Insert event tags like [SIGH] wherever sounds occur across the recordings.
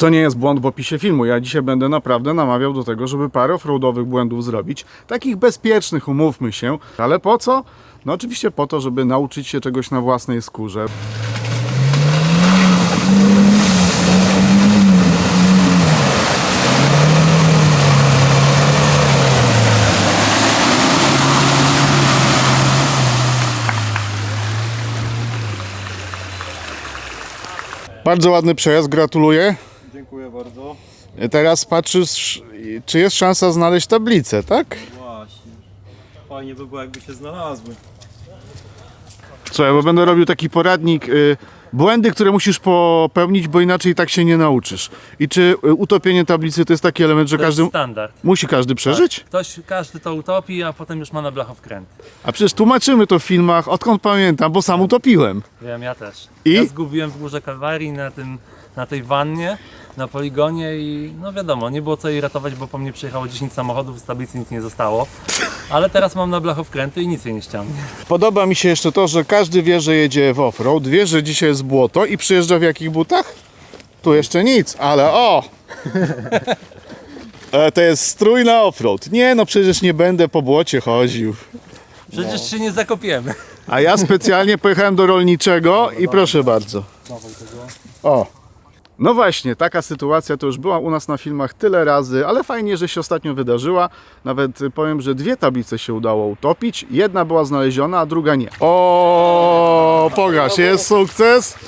To nie jest błąd w opisie filmu. Ja dzisiaj będę naprawdę namawiał do tego, żeby parę offroadowych błędów zrobić. Takich bezpiecznych, umówmy się. Ale po co? No oczywiście po to, żeby nauczyć się czegoś na własnej skórze. Bardzo ładny przejazd, gratuluję. Dziękuję bardzo. Teraz patrzysz, czy jest szansa znaleźć tablicę, tak? Właśnie. Fajnie by było jakby się znalazły. Słuchaj, bo będę robił taki poradnik. Y, błędy, które musisz popełnić, bo inaczej tak się nie nauczysz. I czy y, utopienie tablicy to jest taki element, że To każdy. jest standard. Musi każdy przeżyć? Ktoś, każdy to utopi, a potem już ma na blachowkręt. A przecież tłumaczymy to w filmach, odkąd pamiętam, bo sam utopiłem. Wiem, ja też. I? Ja zgubiłem w górze Kalwarii na, tym, na tej wannie, na poligonie i no wiadomo, nie było co jej ratować, bo po mnie przyjechało 10 samochodów, z tablicy nic nie zostało. Ale teraz mam na blachowkręty i nic jej nie ściągnie. Podoba mi się jeszcze to, że każdy wie, że jedzie w offroad, wie, że dzisiaj jest błoto i przyjeżdża w jakich butach? Tu jeszcze nic, ale o! [LAUGHS] E, to jest strój na offroad. Nie, no przecież nie będę po błocie chodził. Przecież się nie zakopiemy. A ja specjalnie pojechałem do rolniczego i proszę bardzo. O. No właśnie, taka sytuacja to już była u nas na filmach tyle razy, ale fajnie, że się ostatnio wydarzyła. Nawet powiem, że dwie tablice się udało utopić. Jedna była znaleziona, a druga nie. O, pokaż, jest sukces.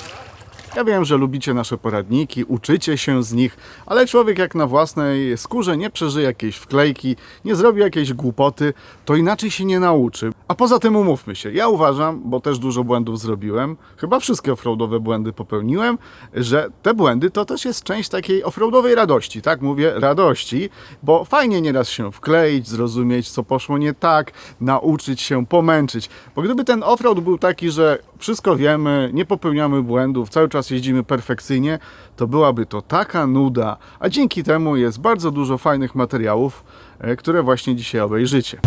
Ja wiem, że lubicie nasze poradniki, uczycie się z nich, ale człowiek jak na własnej skórze nie przeżyje jakiejś wklejki, nie zrobi jakiejś głupoty, to inaczej się nie nauczy. A poza tym umówmy się, ja uważam, bo też dużo błędów zrobiłem, chyba wszystkie offroadowe błędy popełniłem, że te błędy to też jest część takiej offroadowej radości, tak mówię, radości, bo fajnie nieraz się wkleić, zrozumieć co poszło nie tak, nauczyć się, pomęczyć, bo gdyby ten offroad był taki, że wszystko wiemy, nie popełniamy błędów, cały czas jeździmy perfekcyjnie, to byłaby to taka nuda, a dzięki temu jest bardzo dużo fajnych materiałów, e, które właśnie dzisiaj obejrzycie.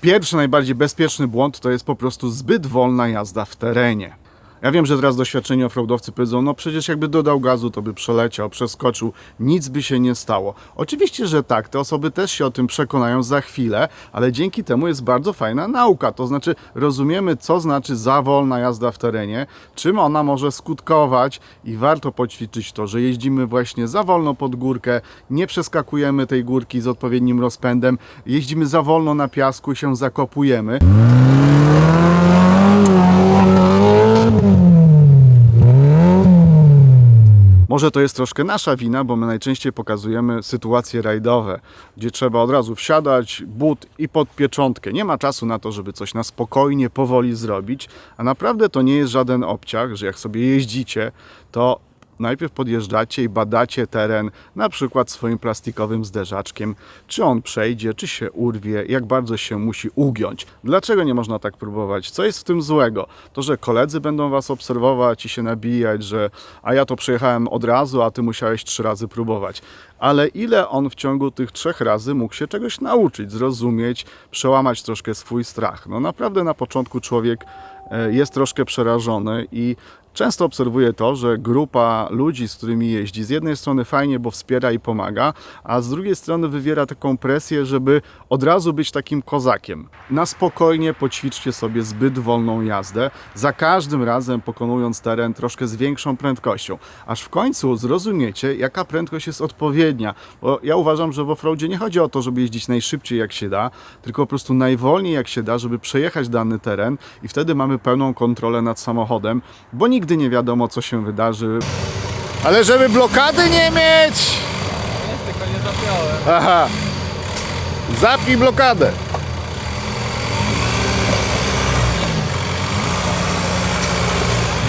Pierwszy, najbardziej bezpieczny błąd to jest po prostu zbyt wolna jazda w terenie. Ja wiem, że teraz doświadczeni offroadowcy powiedzą, no przecież jakby dodał gazu, to by przeleciał, przeskoczył, nic by się nie stało. Oczywiście, że tak, te osoby też się o tym przekonają za chwilę, ale dzięki temu jest bardzo fajna nauka, to znaczy rozumiemy, co znaczy za wolna jazda w terenie, czym ona może skutkować i warto poćwiczyć to, że jeździmy właśnie za wolno pod górkę, nie przeskakujemy tej górki z odpowiednim rozpędem, jeździmy za wolno na piasku i się zakopujemy. Może to jest troszkę nasza wina, bo my najczęściej pokazujemy sytuacje rajdowe, gdzie trzeba od razu wsiadać, but i pod pieczątkę. Nie ma czasu na to, żeby coś na spokojnie, powoli zrobić, a naprawdę to nie jest żaden obciach, że jak sobie jeździcie, to najpierw podjeżdżacie i badacie teren, na przykład swoim plastikowym zderzaczkiem, czy on przejdzie, czy się urwie, jak bardzo się musi ugiąć. Dlaczego nie można tak próbować? Co jest w tym złego? To, że koledzy będą was obserwować i się nabijać, że a ja to przejechałem od razu, a ty musiałeś trzy razy próbować. Ale ile on w ciągu tych trzech razy mógł się czegoś nauczyć, zrozumieć, przełamać troszkę swój strach? No naprawdę na początku człowiek e, jest troszkę przerażony i Często obserwuję to, że grupa ludzi, z którymi jeździ, z jednej strony fajnie, bo wspiera i pomaga, a z drugiej strony wywiera taką presję, żeby od razu być takim kozakiem. Na spokojnie poćwiczcie sobie zbyt wolną jazdę, za każdym razem pokonując teren troszkę z większą prędkością, aż w końcu zrozumiecie, jaka prędkość jest odpowiednia. Bo ja uważam, że w offroadzie nie chodzi o to, żeby jeździć najszybciej jak się da, tylko po prostu najwolniej jak się da, żeby przejechać dany teren i wtedy mamy pełną kontrolę nad samochodem, bo nigdy nie wiadomo, co się wydarzy. Ale żeby blokady nie mieć! Jest, tylko nie zapiałem. Aha! Zapnij blokadę!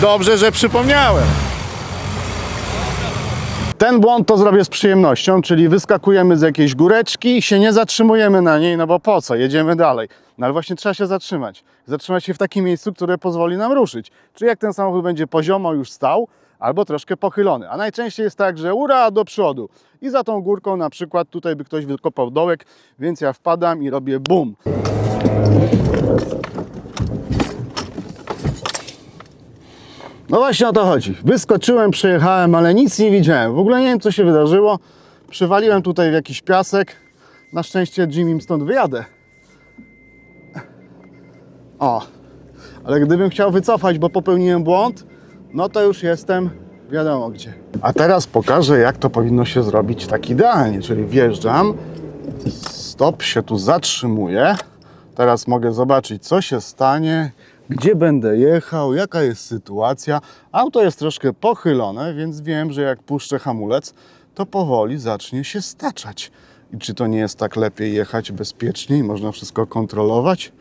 Dobrze, że przypomniałem. Ten błąd to zrobię z przyjemnością, czyli wyskakujemy z jakiejś góreczki, się nie zatrzymujemy na niej, no bo po co, jedziemy dalej. No ale właśnie trzeba się zatrzymać zatrzymać się w takim miejscu, które pozwoli nam ruszyć. Czyli jak ten samochód będzie poziomo już stał, albo troszkę pochylony. A najczęściej jest tak, że ura do przodu i za tą górką na przykład tutaj by ktoś wykopał dołek, więc ja wpadam i robię bum. No właśnie o to chodzi. Wyskoczyłem, przejechałem, ale nic nie widziałem. W ogóle nie wiem, co się wydarzyło. Przywaliłem tutaj w jakiś piasek. Na szczęście Jimim stąd wyjadę. O, ale gdybym chciał wycofać, bo popełniłem błąd, no to już jestem wiadomo gdzie. A teraz pokażę, jak to powinno się zrobić tak idealnie. Czyli wjeżdżam, stop się tu zatrzymuje. Teraz mogę zobaczyć, co się stanie, gdzie będę jechał, jaka jest sytuacja. Auto jest troszkę pochylone, więc wiem, że jak puszczę hamulec, to powoli zacznie się staczać. I czy to nie jest tak lepiej jechać bezpieczniej, można wszystko kontrolować?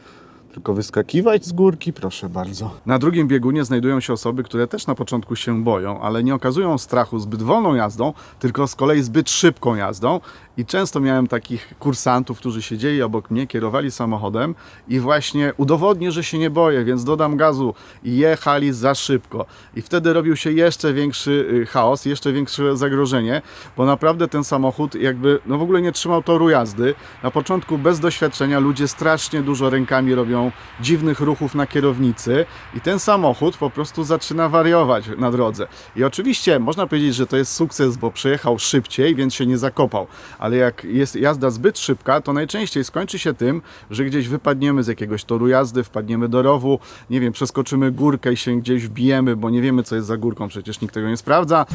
Tylko wyskakiwać z górki, proszę bardzo. Na drugim biegunie znajdują się osoby, które też na początku się boją, ale nie okazują strachu zbyt wolną jazdą, tylko z kolei zbyt szybką jazdą. I często miałem takich kursantów, którzy siedzieli obok mnie, kierowali samochodem i właśnie udowodnię, że się nie boję, więc dodam gazu i jechali za szybko. I wtedy robił się jeszcze większy y, chaos, jeszcze większe zagrożenie, bo naprawdę ten samochód jakby no w ogóle nie trzymał toru jazdy. Na początku bez doświadczenia ludzie strasznie dużo rękami robią dziwnych ruchów na kierownicy i ten samochód po prostu zaczyna wariować na drodze. I oczywiście można powiedzieć, że to jest sukces, bo przejechał szybciej, więc się nie zakopał. Ale jak jest jazda zbyt szybka, to najczęściej skończy się tym, że gdzieś wypadniemy z jakiegoś toru jazdy, wpadniemy do rowu, nie wiem, przeskoczymy górkę i się gdzieś wbijemy, bo nie wiemy, co jest za górką, przecież nikt tego nie sprawdza.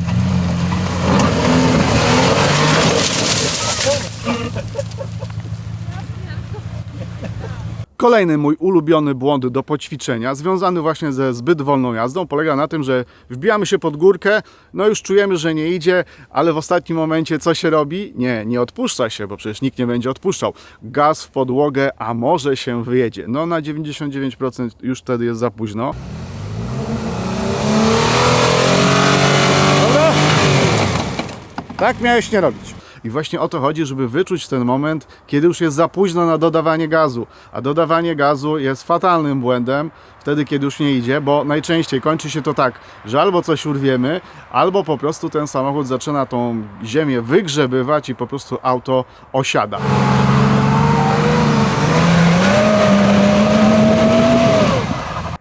Kolejny mój ulubiony błąd do poćwiczenia, związany właśnie ze zbyt wolną jazdą, polega na tym, że wbijamy się pod górkę, no już czujemy, że nie idzie, ale w ostatnim momencie co się robi? Nie, nie odpuszcza się, bo przecież nikt nie będzie odpuszczał. Gaz w podłogę, a może się wyjedzie. No na 99% już wtedy jest za późno. Dobra? Tak miałeś nie robić. I właśnie o to chodzi, żeby wyczuć ten moment, kiedy już jest za późno na dodawanie gazu. A dodawanie gazu jest fatalnym błędem wtedy, kiedy już nie idzie, bo najczęściej kończy się to tak, że albo coś urwiemy, albo po prostu ten samochód zaczyna tą ziemię wygrzebywać i po prostu auto osiada.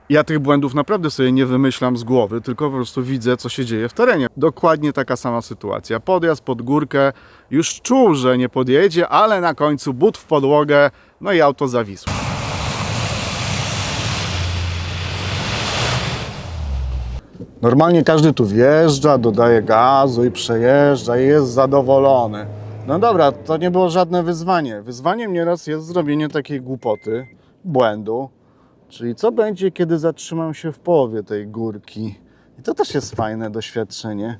Ja tych błędów naprawdę sobie nie wymyślam z głowy, tylko po prostu widzę, co się dzieje w terenie. Dokładnie taka sama sytuacja. Podjazd pod górkę, już czuł, że nie podjedzie, ale na końcu but w podłogę, no i auto zawisło. Normalnie każdy tu wjeżdża, dodaje gazu i przejeżdża i jest zadowolony. No dobra, to nie było żadne wyzwanie. Wyzwaniem nieraz jest zrobienie takiej głupoty, błędu, Czyli co będzie, kiedy zatrzymam się w połowie tej górki? I to też jest fajne doświadczenie.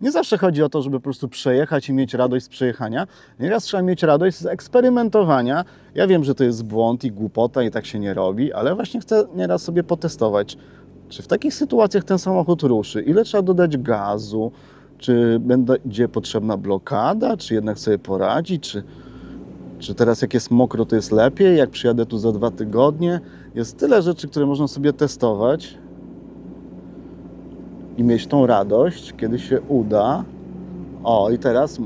Nie zawsze chodzi o to, żeby po prostu przejechać i mieć radość z przejechania. Nieraz trzeba mieć radość z eksperymentowania. Ja wiem, że to jest błąd i głupota i tak się nie robi, ale właśnie chcę nieraz sobie potestować, czy w takich sytuacjach ten samochód ruszy, ile trzeba dodać gazu, czy będzie potrzebna blokada, czy jednak sobie poradzi, czy, czy teraz jak jest mokro, to jest lepiej, jak przyjadę tu za dwa tygodnie. Jest tyle rzeczy, które można sobie testować i mieć tą radość, kiedy się uda. O, i teraz.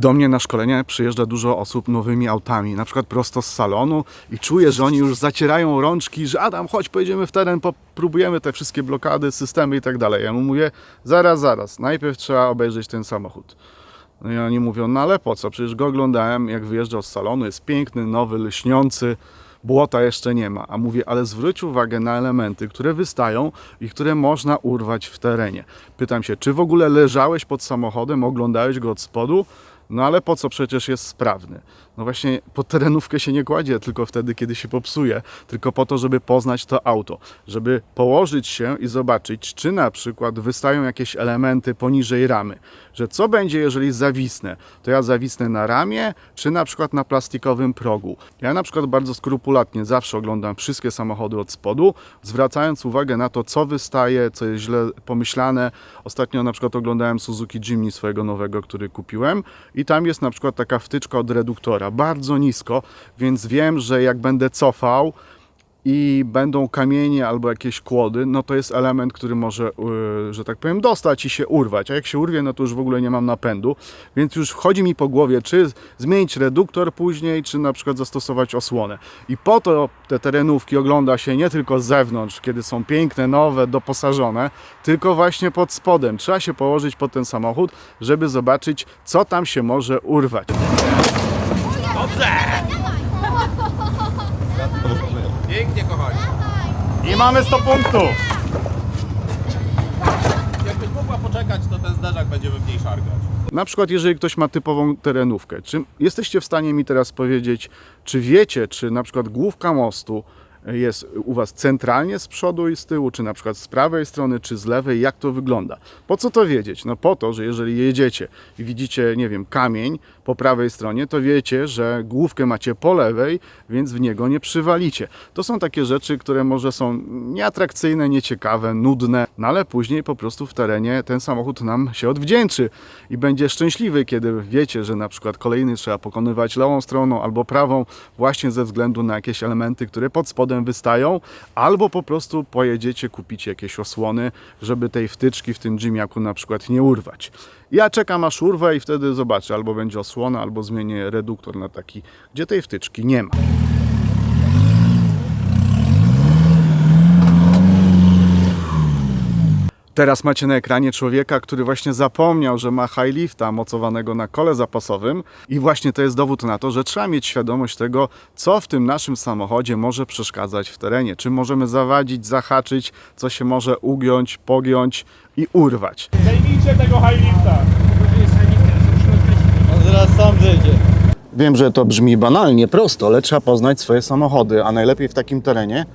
Do mnie na szkolenia przyjeżdża dużo osób nowymi autami, na przykład prosto z salonu i czuję, że oni już zacierają rączki, że Adam, chodź, pojedziemy w teren, popróbujemy te wszystkie blokady, systemy i tak dalej. Ja mu mówię, zaraz, zaraz, najpierw trzeba obejrzeć ten samochód. No i oni mówią, no ale po co? Przecież go oglądałem, jak wyjeżdżał z salonu, jest piękny, nowy, lśniący, błota jeszcze nie ma. A mówię, ale zwróć uwagę na elementy, które wystają i które można urwać w terenie. Pytam się, czy w ogóle leżałeś pod samochodem, oglądałeś go od spodu? No ale po co przecież jest sprawny? No właśnie pod terenówkę się nie kładzie tylko wtedy, kiedy się popsuje, tylko po to, żeby poznać to auto, żeby położyć się i zobaczyć, czy na przykład wystają jakieś elementy poniżej ramy, że co będzie, jeżeli zawisnę? To ja zawisnę na ramię, czy na przykład na plastikowym progu. Ja na przykład bardzo skrupulatnie zawsze oglądam wszystkie samochody od spodu, zwracając uwagę na to, co wystaje, co jest źle pomyślane. Ostatnio na przykład oglądałem Suzuki Jimny swojego nowego, który kupiłem i tam jest na przykład taka wtyczka od reduktora, bardzo nisko, więc wiem, że jak będę cofał i będą kamienie albo jakieś kłody, no to jest element, który może, yy, że tak powiem, dostać i się urwać. A jak się urwie, no to już w ogóle nie mam napędu. Więc już wchodzi mi po głowie, czy zmienić reduktor później, czy na przykład zastosować osłonę. I po to te terenówki ogląda się nie tylko z zewnątrz, kiedy są piękne, nowe, doposażone, tylko właśnie pod spodem. Trzeba się położyć pod ten samochód, żeby zobaczyć, co tam się może urwać. Pięknie, kochani. I mamy 100 punktów! Jakbyś mogła poczekać, to ten zderzak będziemy mniej szargać. Na przykład, jeżeli ktoś ma typową terenówkę, czy jesteście w stanie mi teraz powiedzieć, czy wiecie, czy na przykład główka mostu jest u Was centralnie z przodu i z tyłu, czy na przykład z prawej strony, czy z lewej, jak to wygląda? Po co to wiedzieć? No po to, że jeżeli jedziecie i widzicie, nie wiem, kamień po prawej stronie, to wiecie, że główkę macie po lewej, więc w niego nie przywalicie. To są takie rzeczy, które może są nieatrakcyjne, nieciekawe, nudne, no ale później po prostu w terenie ten samochód nam się odwdzięczy i będzie szczęśliwy, kiedy wiecie, że na przykład kolejny trzeba pokonywać lewą stroną albo prawą, właśnie ze względu na jakieś elementy, które pod spodem wystają, albo po prostu pojedziecie kupić jakieś osłony, żeby tej wtyczki w tym Jimiaku na przykład nie urwać. Ja czekam aż urwę i wtedy zobaczę, albo będzie osłona, albo zmienię reduktor na taki, gdzie tej wtyczki nie ma. Teraz macie na ekranie człowieka, który właśnie zapomniał, że ma high lifta mocowanego na kole zapasowym i właśnie to jest dowód na to, że trzeba mieć świadomość tego, co w tym naszym samochodzie może przeszkadzać w terenie. Czy możemy zawadzić, zahaczyć, co się może ugiąć, pogiąć i urwać. Zajmijcie tego high lifta. On zaraz sam zejdzie. Wiem, że to brzmi banalnie, prosto, ale trzeba poznać swoje samochody, a najlepiej w takim terenie,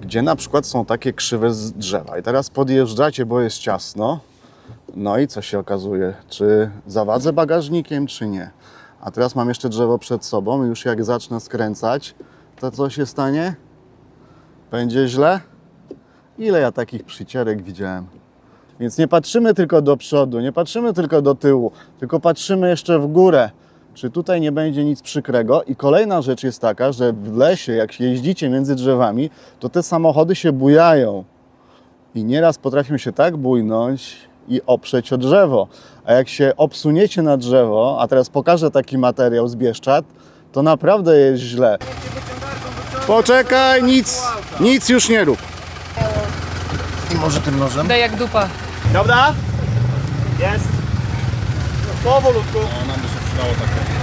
gdzie na przykład są takie krzywe z drzewa. I teraz podjeżdżacie, bo jest ciasno. No i co się okazuje? Czy zawadzę bagażnikiem, czy nie? A teraz mam jeszcze drzewo przed sobą i już jak zacznę skręcać, to co się stanie? Będzie źle? Ile ja takich przycierek widziałem? Więc nie patrzymy tylko do przodu, nie patrzymy tylko do tyłu, tylko patrzymy jeszcze w górę. Czy tutaj nie będzie nic przykrego? I kolejna rzecz jest taka, że w lesie, jak jeździcie między drzewami, to te samochody się bujają. I nieraz potrafią się tak bujnąć i oprzeć o drzewo. A jak się obsuniecie na drzewo, a teraz pokażę taki materiał z Bieszczad, to naprawdę jest źle. Poczekaj, nic, nic już nie rób. I może tym nożem? Daj jak dupa. Dobra? Jest. Powolutku. No, nam by się przydało takie.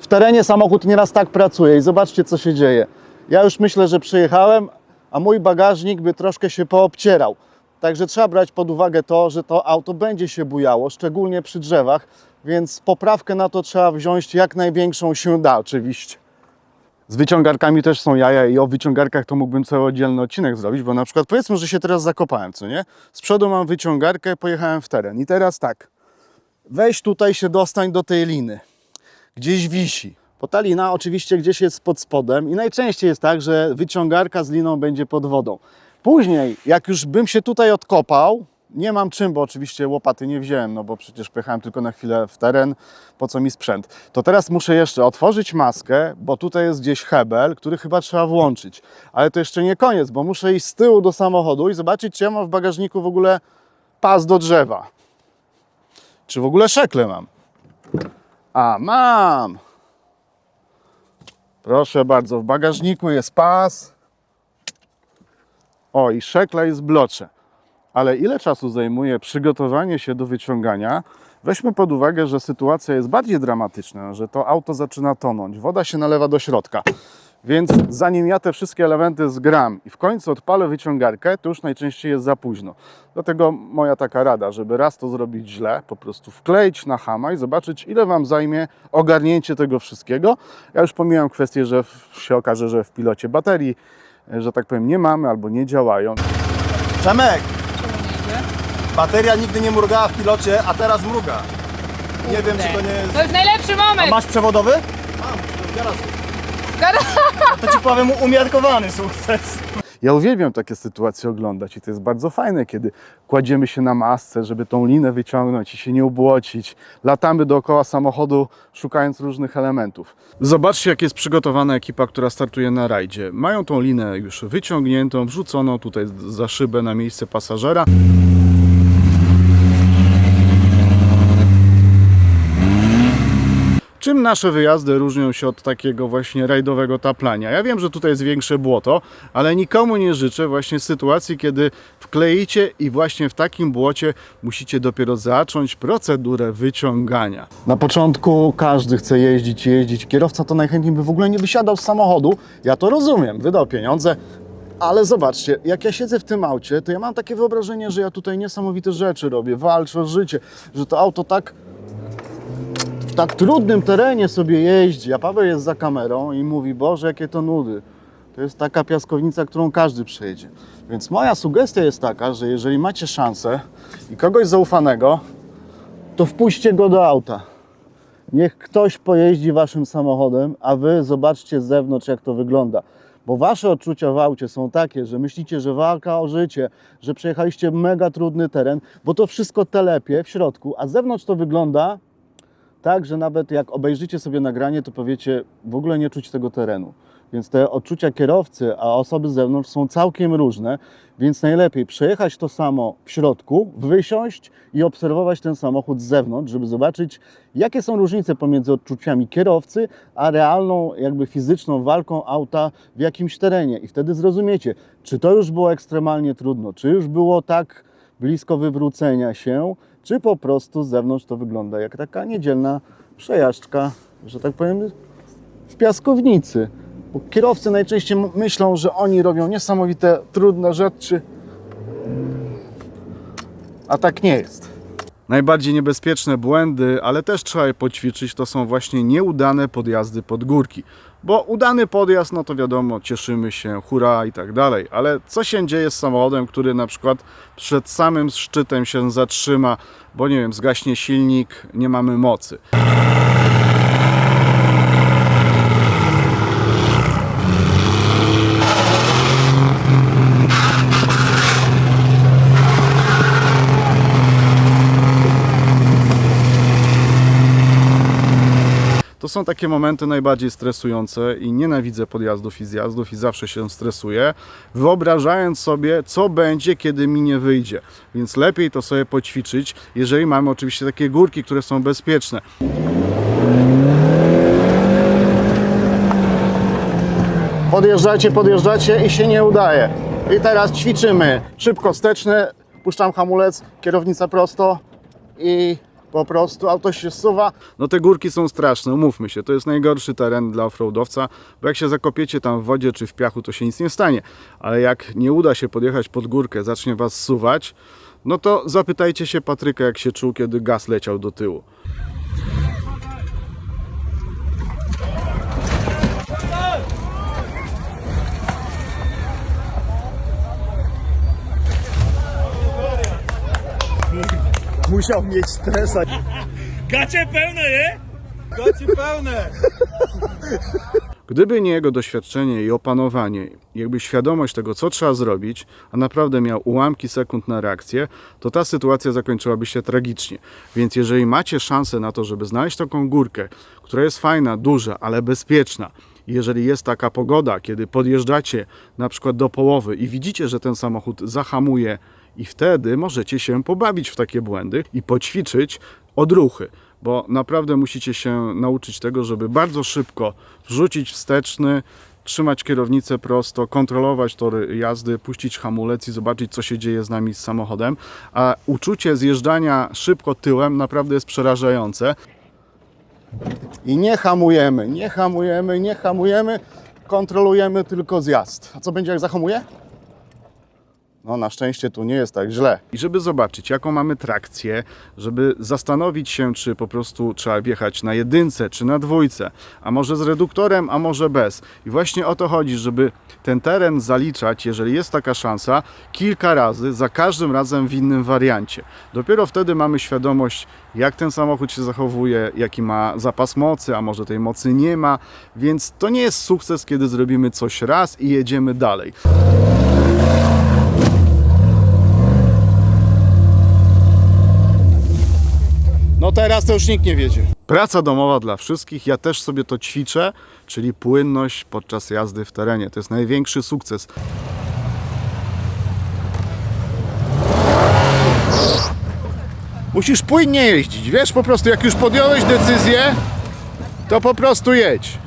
W terenie samochód nieraz tak pracuje i zobaczcie, co się dzieje. Ja już myślę, że przyjechałem, a mój bagażnik by troszkę się poobcierał. Także trzeba brać pod uwagę to, że to auto będzie się bujało, szczególnie przy drzewach, więc poprawkę na to trzeba wziąć jak największą się da, oczywiście. Z wyciągarkami też są jaja i o wyciągarkach to mógłbym cały oddzielny odcinek zrobić, bo na przykład powiedzmy, że się teraz zakopałem, co nie? Z przodu mam wyciągarkę, pojechałem w teren i teraz tak, weź tutaj się dostań do tej liny gdzieś wisi. Bo ta lina oczywiście gdzieś jest pod spodem i najczęściej jest tak, że wyciągarka z liną będzie pod wodą. Później, jak już bym się tutaj odkopał, nie mam czym, bo oczywiście łopaty nie wziąłem, no bo przecież pojechałem tylko na chwilę w teren, po co mi sprzęt. To teraz muszę jeszcze otworzyć maskę, bo tutaj jest gdzieś hebel, który chyba trzeba włączyć. Ale to jeszcze nie koniec, bo muszę iść z tyłu do samochodu i zobaczyć, czy ja mam w bagażniku w ogóle pas do drzewa. Czy w ogóle szekle mam. A, mam! Proszę bardzo, w bagażniku jest pas. O, i szekla jest blocze. Ale ile czasu zajmuje przygotowanie się do wyciągania? Weźmy pod uwagę, że sytuacja jest bardziej dramatyczna, że to auto zaczyna tonąć, woda się nalewa do środka. Więc zanim ja te wszystkie elementy zgram i w końcu odpalę wyciągarkę, to już najczęściej jest za późno. Dlatego moja taka rada, żeby raz to zrobić źle, po prostu wkleić na hama i zobaczyć, ile Wam zajmie ogarnięcie tego wszystkiego. Ja już pomijam kwestię, że się okaże, że w pilocie baterii, że tak powiem, nie mamy albo nie działają. Przemek! Bateria nigdy nie mrugała w pilocie, a teraz mruga. Nie wiem, czy to nie jest... To jest najlepszy A moment! masz przewodowy? Mam, w garażu. To ci powiem umiarkowany sukces. Ja uwielbiam takie sytuacje oglądać i to jest bardzo fajne, kiedy kładziemy się na masce, żeby tą linę wyciągnąć i się nie ubłocić. Latamy dookoła samochodu, szukając różnych elementów. Zobaczcie, jak jest przygotowana ekipa, która startuje na rajdzie. Mają tą linę już wyciągniętą, wrzuconą tutaj za szybę na miejsce pasażera. Czym nasze wyjazdy różnią się od takiego właśnie rajdowego taplania? Ja wiem, że tutaj jest większe błoto, ale nikomu nie życzę właśnie sytuacji, kiedy wkleicie i właśnie w takim błocie musicie dopiero zacząć procedurę wyciągania. Na początku każdy chce jeździć, jeździć. Kierowca to najchętniej by w ogóle nie wysiadał z samochodu. Ja to rozumiem, wydał pieniądze. Ale zobaczcie, jak ja siedzę w tym aucie, to ja mam takie wyobrażenie, że ja tutaj niesamowite rzeczy robię, walczę o życie, że to auto tak tak trudnym terenie sobie jeździ, a Paweł jest za kamerą i mówi, Boże, jakie to nudy. To jest taka piaskownica, którą każdy przejdzie. Więc moja sugestia jest taka, że jeżeli macie szansę i kogoś zaufanego, to wpuśćcie go do auta. Niech ktoś pojeździ waszym samochodem, a wy zobaczcie z zewnątrz, jak to wygląda. Bo wasze odczucia w aucie są takie, że myślicie, że walka o życie, że przejechaliście mega trudny teren, bo to wszystko telepie w środku, a z zewnątrz to wygląda tak, że nawet jak obejrzycie sobie nagranie, to powiecie, w ogóle nie czuć tego terenu. Więc te odczucia kierowcy, a osoby z zewnątrz są całkiem różne, więc najlepiej przejechać to samo w środku, wysiąść i obserwować ten samochód z zewnątrz, żeby zobaczyć, jakie są różnice pomiędzy odczuciami kierowcy, a realną, jakby fizyczną walką auta w jakimś terenie. I wtedy zrozumiecie, czy to już było ekstremalnie trudno, czy już było tak blisko wywrócenia się, czy po prostu z zewnątrz to wygląda jak taka niedzielna przejażdżka, że tak powiem, w piaskownicy. Bo kierowcy najczęściej myślą, że oni robią niesamowite, trudne rzeczy, a tak nie jest. Najbardziej niebezpieczne błędy, ale też trzeba je poćwiczyć, to są właśnie nieudane podjazdy pod górki. Bo udany podjazd, no to wiadomo, cieszymy się, hura i tak dalej, ale co się dzieje z samochodem, który na przykład przed samym szczytem się zatrzyma, bo nie wiem, zgaśnie silnik, nie mamy mocy. Są takie momenty najbardziej stresujące i nienawidzę podjazdów i zjazdów i zawsze się stresuję, wyobrażając sobie, co będzie, kiedy mi nie wyjdzie. Więc lepiej to sobie poćwiczyć, jeżeli mamy oczywiście takie górki, które są bezpieczne. Podjeżdżacie, podjeżdżacie i się nie udaje. I teraz ćwiczymy. Szybko wsteczny, puszczam hamulec, kierownica prosto i po prostu auto się zsuwa. No te górki są straszne, umówmy się, to jest najgorszy teren dla offroadowca, bo jak się zakopiecie tam w wodzie czy w piachu, to się nic nie stanie. Ale jak nie uda się podjechać pod górkę, zacznie was zsuwać, no to zapytajcie się Patryka, jak się czuł, kiedy gaz leciał do tyłu. Musiał mieć stresa. Gacie pełne, nie? Gacie pełne! Gdyby nie jego doświadczenie i opanowanie, jakby świadomość tego, co trzeba zrobić, a naprawdę miał ułamki sekund na reakcję, to ta sytuacja zakończyłaby się tragicznie. Więc jeżeli macie szansę na to, żeby znaleźć taką górkę, która jest fajna, duża, ale bezpieczna, jeżeli jest taka pogoda, kiedy podjeżdżacie na przykład do połowy i widzicie, że ten samochód zahamuje i wtedy możecie się pobawić w takie błędy i poćwiczyć odruchy, bo naprawdę musicie się nauczyć tego, żeby bardzo szybko wrzucić wsteczny, trzymać kierownicę prosto, kontrolować tory jazdy, puścić hamulec i zobaczyć, co się dzieje z nami z samochodem. A uczucie zjeżdżania szybko tyłem naprawdę jest przerażające. I nie hamujemy, nie hamujemy, nie hamujemy, kontrolujemy tylko zjazd. A co będzie jak zahamuje? No na szczęście tu nie jest tak źle. I żeby zobaczyć, jaką mamy trakcję, żeby zastanowić się, czy po prostu trzeba wjechać na jedynce, czy na dwójce, a może z reduktorem, a może bez. I właśnie o to chodzi, żeby ten teren zaliczać, jeżeli jest taka szansa, kilka razy, za każdym razem w innym wariancie. Dopiero wtedy mamy świadomość, jak ten samochód się zachowuje, jaki ma zapas mocy, a może tej mocy nie ma, więc to nie jest sukces, kiedy zrobimy coś raz i jedziemy dalej. Teraz to już nikt nie wiedzie. Praca domowa dla wszystkich, ja też sobie to ćwiczę, czyli płynność podczas jazdy w terenie. To jest największy sukces. Musisz płynnie jeździć, wiesz, po prostu jak już podjąłeś decyzję, to po prostu jedź.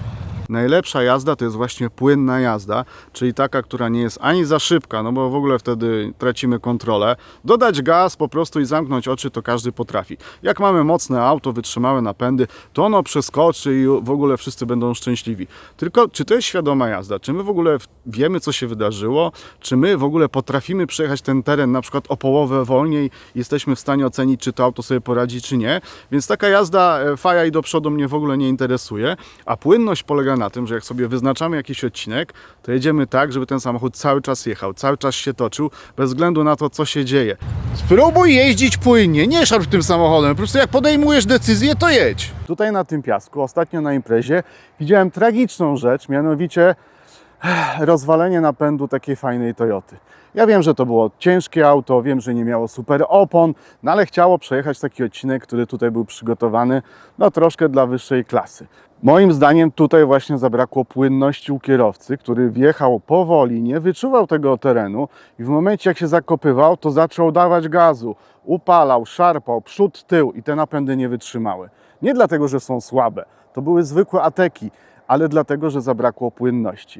Najlepsza jazda to jest właśnie płynna jazda, czyli taka, która nie jest ani za szybka, no bo w ogóle wtedy tracimy kontrolę. Dodać gaz po prostu i zamknąć oczy to każdy potrafi. Jak mamy mocne auto, wytrzymałe napędy, to ono przeskoczy i w ogóle wszyscy będą szczęśliwi. Tylko czy to jest świadoma jazda? Czy my w ogóle wiemy, co się wydarzyło? Czy my w ogóle potrafimy przejechać ten teren na przykład o połowę wolniej? Jesteśmy w stanie ocenić, czy to auto sobie poradzi, czy nie? Więc taka jazda e, faja i do przodu mnie w ogóle nie interesuje, a płynność polega na tym, że jak sobie wyznaczamy jakiś odcinek, to jedziemy tak, żeby ten samochód cały czas jechał, cały czas się toczył, bez względu na to, co się dzieje. Spróbuj jeździć płynnie, nie szarp tym samochodem, po prostu jak podejmujesz decyzję, to jedź. Tutaj na tym piasku, ostatnio na imprezie, widziałem tragiczną rzecz, mianowicie rozwalenie napędu takiej fajnej Toyoty. Ja wiem, że to było ciężkie auto, wiem, że nie miało super opon, no ale chciało przejechać taki odcinek, który tutaj był przygotowany, no troszkę dla wyższej klasy. Moim zdaniem tutaj właśnie zabrakło płynności u kierowcy, który wjechał powoli, nie wyczuwał tego terenu i w momencie jak się zakopywał, to zaczął dawać gazu, upalał, szarpał, przód, tył i te napędy nie wytrzymały. Nie dlatego, że są słabe, to były zwykłe ateki, ale dlatego, że zabrakło płynności.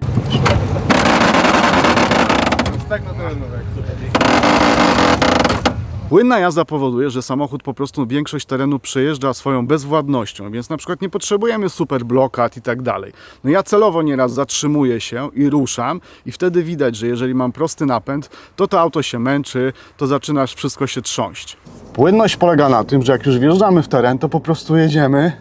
Płynna jazda powoduje, że samochód po prostu większość terenu przejeżdża swoją bezwładnością, więc na przykład nie potrzebujemy super blokad i tak dalej. No ja celowo nieraz zatrzymuję się i ruszam i wtedy widać, że jeżeli mam prosty napęd, to to auto się męczy, to zaczyna wszystko się trząść. Płynność polega na tym, że jak już wjeżdżamy w teren, to po prostu jedziemy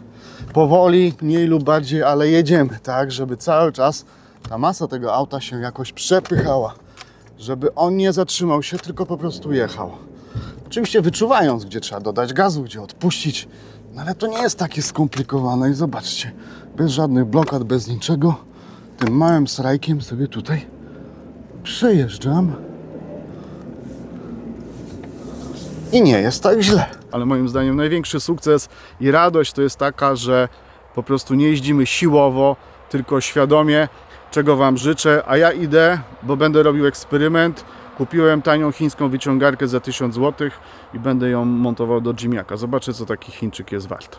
powoli, mniej lub bardziej, ale jedziemy, tak, żeby cały czas ta masa tego auta się jakoś przepychała, żeby on nie zatrzymał się, tylko po prostu jechał. Oczywiście wyczuwając, gdzie trzeba dodać gazu, gdzie odpuścić, no ale to nie jest takie skomplikowane i zobaczcie, bez żadnych blokad, bez niczego, tym małym srajkiem sobie tutaj przejeżdżam i nie jest tak źle. Ale moim zdaniem największy sukces i radość to jest taka, że po prostu nie jeździmy siłowo, tylko świadomie, czego Wam życzę, a ja idę, bo będę robił eksperyment. Kupiłem tanią chińską wyciągarkę za 1000 zł i będę ją montował do Jimiaka. Zobaczę, co taki Chińczyk jest wart.